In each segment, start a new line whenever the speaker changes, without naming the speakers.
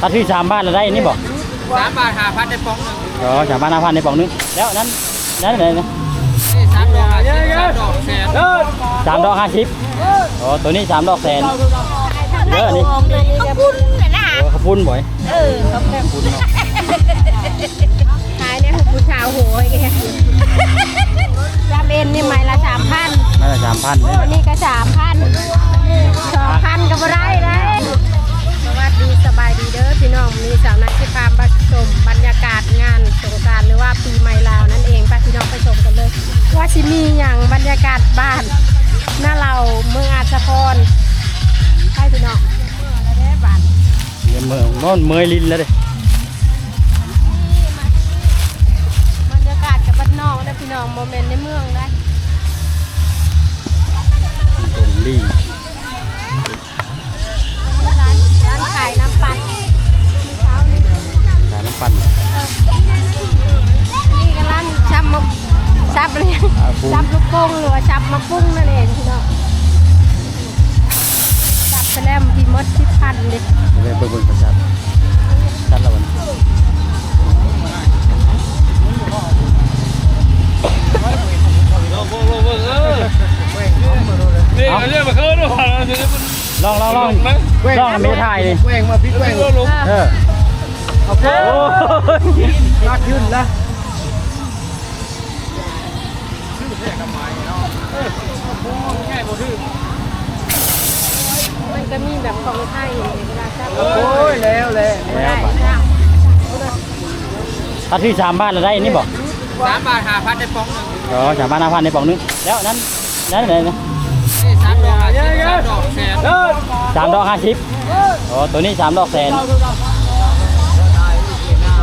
ถ้าที่สามบ้านเราได้นี่บอก
สามบาทห้าพันได้ปองหนึ่ง
อ๋อสามบ้านห้าพันในปล่องนึงแล้วนั้นนั้นไหนนะ
นี่สามดอกห้าสิบสามดอกแสน
สามดอกห้าสิบอ๋อตัวนี้สามดอกแสน
เยอะนี่เขาพุ่นเลยนะ
โอ้เขาพุ่นบ่อย
เออเขาแบบ
พุ่นเนาะ
ขายเนี่ยผู้ชาวโหยแกจำเอ็นนี่ไม้ละสามพัน
น่าจะสามพัน
อันนี้ก็สามพันากาศงานสงกรารหรือว่าปีใหม่ลาวนั่นเองไปพี่น้องไปชมกันเลย ว่าสิมีอย่างบรรยากาศบ้านหน้าเราเมืองอาจพรไปพี่น้องแล้วเด้บ้าน
เดี๋ยวเมืองโน่นเมยลินแล้วเด้
บรรยากาศกับบ้านนอกนะพี่น้องโมเมนต์ในเมืองได้
ตรงลี
ชับอะไร
อ่าพุ่ง
ชับลูกโป่งหรือว่าชับมะปุ้งนั่นเองพี่น้องชับไปแล้วพี่มดที่พันเลย
เดี๋ยวไปเบิ่งประชัดชัดแล้ววัน
นี่อันนี้มาเคิร์ดด้วยเดี๋ยวมัน
ลองลองลองลองมีถ่ายดิ
แกว่งมาพี่แกว่งลง
เออโอ้ย
ลากขึ้นละ
มันก็มีแบบของไทยอย่างเวลาชับ
โอ้ยแล้วแล้ว
ได้จ้ะ
ถ้าที่สามบ้านเราได้นี่บอก
สามบาทห้าพันได้ปองหนึ่ง
อ๋อสามบ้านห้าพันในปล่องนึงแล้วนั้นนั้นไหนนะ
นี่สามดอกห้าสิบสามดอกแสน
สามดอกห้าสิบอ๋อตัวนี้สามดอกแสน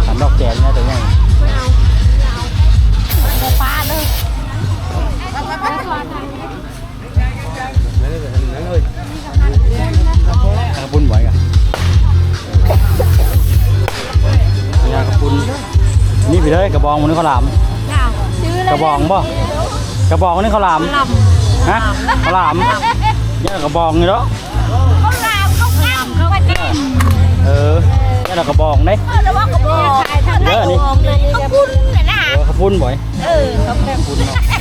สามดอกแสนนะตัวนี้
ไม่เอาไม่เอาโมป้าเลย นี่
ไปเลยกระบองมันนี่ข้าวหลาม
อ้าวชื่ออะไร
กระบองบ่กระบองมันนี่ข้าวหลาม
ลำ
ฮะข้าวหลามเนี่ยกระบองนี่เนาะ
เขาลามเขาลามเขาไปกิน
เออเนี่ยกระบองเด้
แล้วว่าเขาบอกขายทางไหนของเลยนี่เขาพุ่นเลยนะ
เออกระปุ้นบ่อย
เออเขาแบบ
ปุ้นเนาะ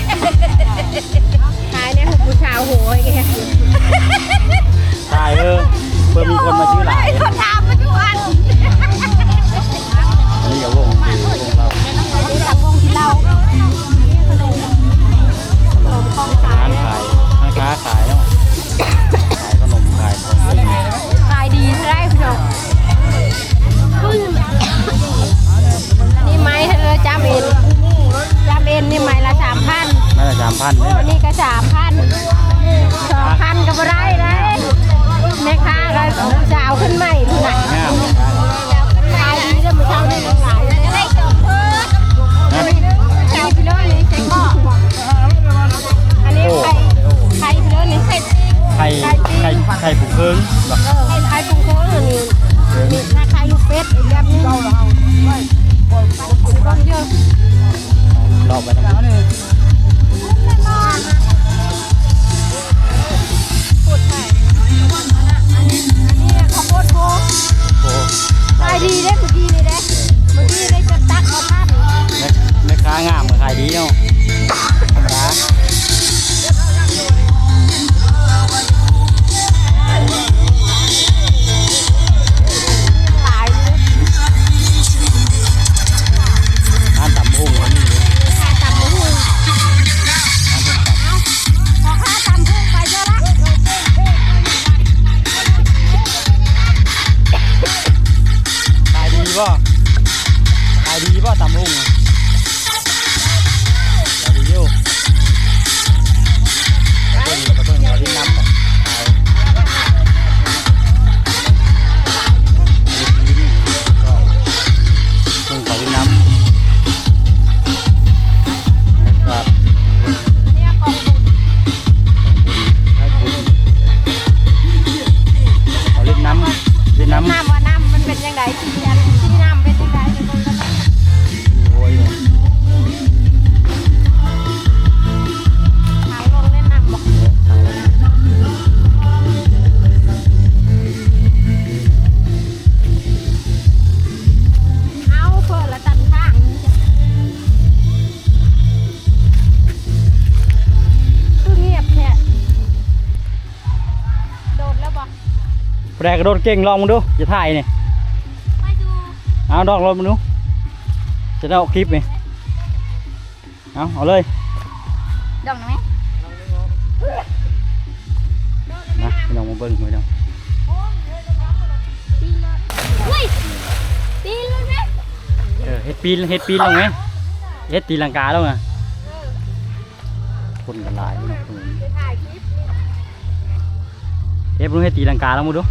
แร
ก
ก
ระโดดเก่งลองมึงดูจะถ่ายนี่เอาดอกลองมึงดูจะได้ออกคลิปไหมเอาเอาเลย
ดอกไหม
นะพี่น้องมาเบิ้งพี่น้อง
เฮ้ยตีเลยไหม
เออเฮ็ดปีนเฮ็ดปีนลงไหมเฮ็ดตีลังกาแล้วไงคนกันหลายพี่น้องคน
ถ่ายคลิป
เฮ็ดมึงเฮ็ดตีลังกาแล้วมึงดู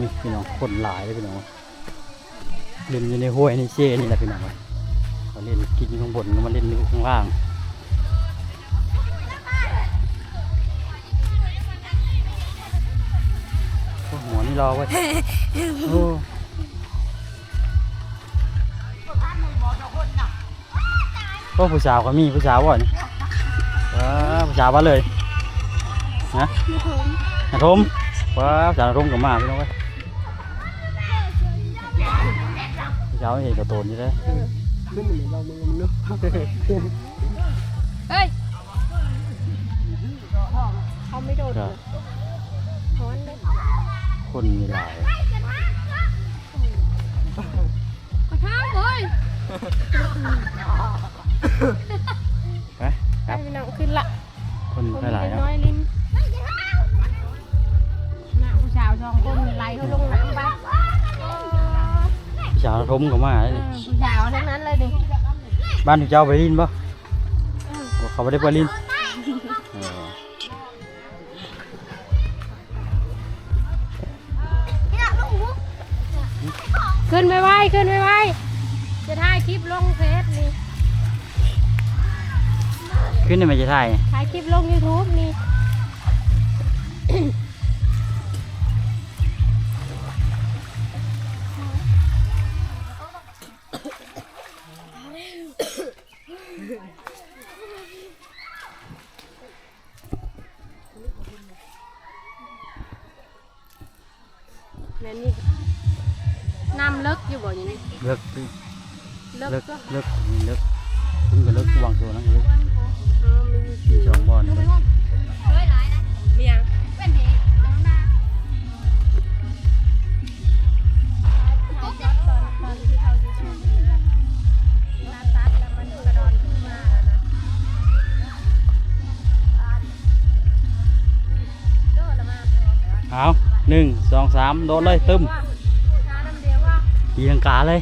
มี
พี่น้องคนหลายเลยพี่น้องเล่นอยู่ในห้วยในเช่นี่แหละพี่น้องเขาเล่นกินอยู่ข้างบนก็มาเล่นอยู่ข้างล่างโอ้หมอนี่รอไว้โอ้โอ้ผู้สาวก็มีผู้สาวว่ะนี่ว้าผู้สาวมาเลยนะนาทมว้าผู้สาวนาทมกับมาพี่น้องเว้ย ผู้สาวเห็นกระโตนอยู่เลย
เฮ้ยเขาไม่โดดเลยร้อนเลย
คนมีหลาย
กระทำเลย
ม
กั
บมาเลย
เอ
นี่
อผู้สาวทั้งนั้นเลยดิ
บ้านถูกเจ้าไปลินปะเขาไม่ได้ไปลินเออ
ขึ้นไม่ไหวขึ้นไม่ไหวจะถ่ายคลิปลงเฟซนี่
ขึ้นในไม่จะถ่าย
ถ่ายคลิปลง YouTube นี่นั่น แล้วมันกระดอนขึ้นมาแล้วนะโดดละมา
เอาหนึ่งสองสามโดนเลยตึม
ช้าดำเดียวว่า
ตีลังกาเลย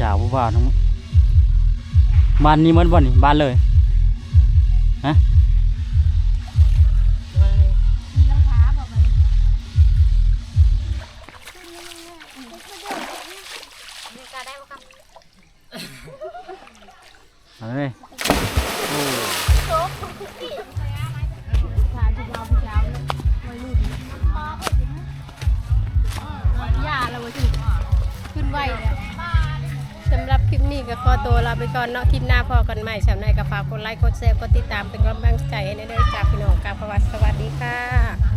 สา
วผู้บ่าวทั้งบ้านนี้เหมือนบ้านนี่บ้านเลยฮะ
ตัวลาไปก่อนเนาะคลิปหน้าพอกันใหม่สำหรับในกระฝากกดไลค์กดแชร์กดติดตามเป็นกำลังใจให้ในเด้อจากพี่น้องกาประวัติสวัสดีค่ะ